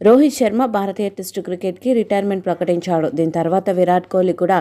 రోహిత్ శర్మ భారతీయ టెస్టు క్రికెట్కి రిటైర్మెంట్ ప్రకటించాడు. దీని తర్వాత విరాట్ కోహ్లీ కూడా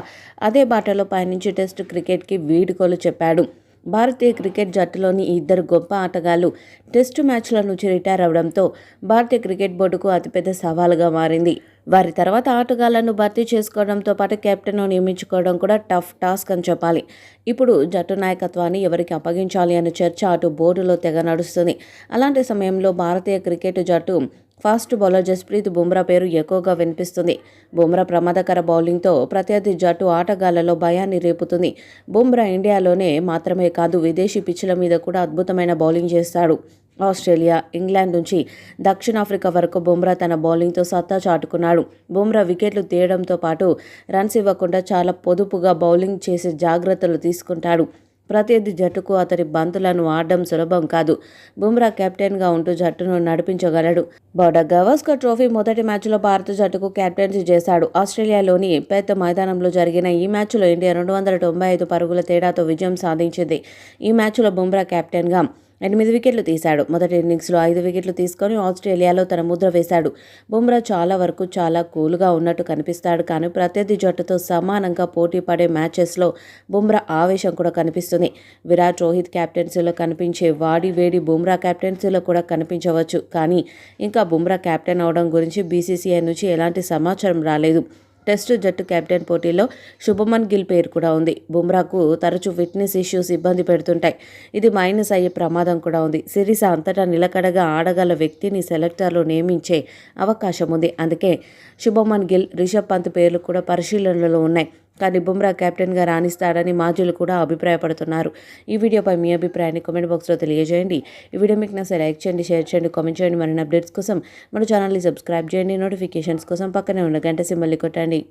అదే బాటలో పయనించి టెస్టు క్రికెట్కి వీడుకోలు చెప్పాడు. భారతీయ క్రికెట్ జట్టులోని ఇద్దరు గొప్ప ఆటగాళ్ళు టెస్టు మ్యాచ్ల నుంచి రిటైర్ అవడంతో భారతీయ క్రికెట్ బోర్డుకు అతిపెద్ద సవాలుగా మారింది. వారి తర్వాత ఆటగాళ్ళను భర్తీ చేసుకోవడంతో పాటు కెప్టెన్ను నియమించుకోవడం కూడా టఫ్ టాస్క్ అని చెప్పాలి. ఇప్పుడు జట్టు నాయకత్వాన్ని ఎవరికి అప్పగించాలి అనే చర్చ అటు బోర్డులో తెగ నడుస్తుంది. అలాంటి సమయంలో భారతీయ క్రికెట్ జట్టు ఫాస్ట్ బౌలర్ జస్ప్రీత్ బుమ్రా పేరు ఎక్కువగా వినిపిస్తుంది. బుమ్రా ప్రమాదకర బౌలింగ్తో ప్రత్యర్థి జట్టు ఆటగాళ్ళలో భయాన్ని రేపుతుంది. బుమ్రా ఇండియాలోనే మాత్రమే కాదు విదేశీ పిచ్చుల మీద కూడా అద్భుతమైన బౌలింగ్ చేస్తాడు. ఆస్ట్రేలియా ఇంగ్లాండ్ నుంచి దక్షిణాఫ్రికా వరకు బుమ్రా తన బౌలింగ్తో సత్తా చాటుకున్నాడు. బుమ్రా వికెట్లు తీయడంతో పాటు రన్స్ ఇవ్వకుండా చాలా పొదుపుగా బౌలింగ్ చేసే జాగ్రత్తలు తీసుకుంటాడు. ప్రతిది జట్టుకు అతడి బంతులను ఆడడం సులభం కాదు. బుమ్రా కెప్టెన్గా ఉంటూ జట్టును నడిపించగలడు. బౌడర్ గవాస్కర్ ట్రోఫీ మొదటి మ్యాచ్లో భారత జట్టుకు కెప్టెన్సీ చేశాడు. ఆస్ట్రేలియాలోని పెద్ద మైదానంలో జరిగిన ఈ మ్యాచ్లో ఇండియా రెండు వందల తొంభై ఐదు పరుగుల తేడాతో విజయం సాధించింది. ఈ మ్యాచ్లో బుమ్రా కెప్టెన్గా ఎనిమిది వికెట్లు తీశాడు. మొదటి ఇన్నింగ్స్లో ఐదు వికెట్లు తీసుకొని ఆస్ట్రేలియాలో తన ముద్ర వేశాడు. బుమ్రా చాలా వరకు చాలా కూల్గా ఉన్నట్టు కనిపిస్తాడు కానీ ప్రత్యర్థి జట్టుతో సమానంగా పోటీ పడే మ్యాచెస్లో బుమ్రా ఆవేశం కూడా కనిపిస్తుంది. విరాట్ రోహిత్ కెప్టెన్సీలో కనిపించే వాడి వేడి బుమ్రా కెప్టెన్సీలో కూడా కనిపించవచ్చు. కానీ ఇంకా బుమ్రా కెప్టెన్ అవడం గురించి బీసీసీఐ నుంచి ఎలాంటి సమాచారం రాలేదు. టెస్టు జట్టు కెప్టెన్ పోటీలో శుభమన్ గిల్ పేరు కూడా ఉంది. బుమ్రాకు తరచూ ఫిట్నెస్ ఇష్యూస్ ఇబ్బంది పెడుతుంటాయి. ఇది మైనస్ అయ్యే ప్రమాదం కూడా ఉంది. సిరీస్ అంతటా నిలకడగా ఆడగల వ్యక్తిని సెలెక్టర్లు నియమించే అవకాశం ఉంది. అందుకే శుభమన్ గిల్ రిషబ్ పంత్ పేర్లు కూడా పరిశీలనలో ఉన్నాయి. కానీ బుమ్రా కెప్టెన్గా రాణిస్తాడని మాజీలు కూడా అభిప్రాయపడుతున్నారు. ఈ వీడియోపై మీ అభిప్రాయాన్ని కామెంట్ బాక్స్లో తెలియజేయండి. ఈ వీడియో మీకు నచ్చితే లైక్ చేయండి షేర్ చేయండి కామెంట్ చేయండి. మరిన్ని అప్డేట్స్ కోసం మన ఛానల్ని సబ్స్క్రైబ్ చేయండి. నోటిఫికేషన్స్ కోసం పక్కనే ఉన్న గంట సింబల్ని కొట్టండి.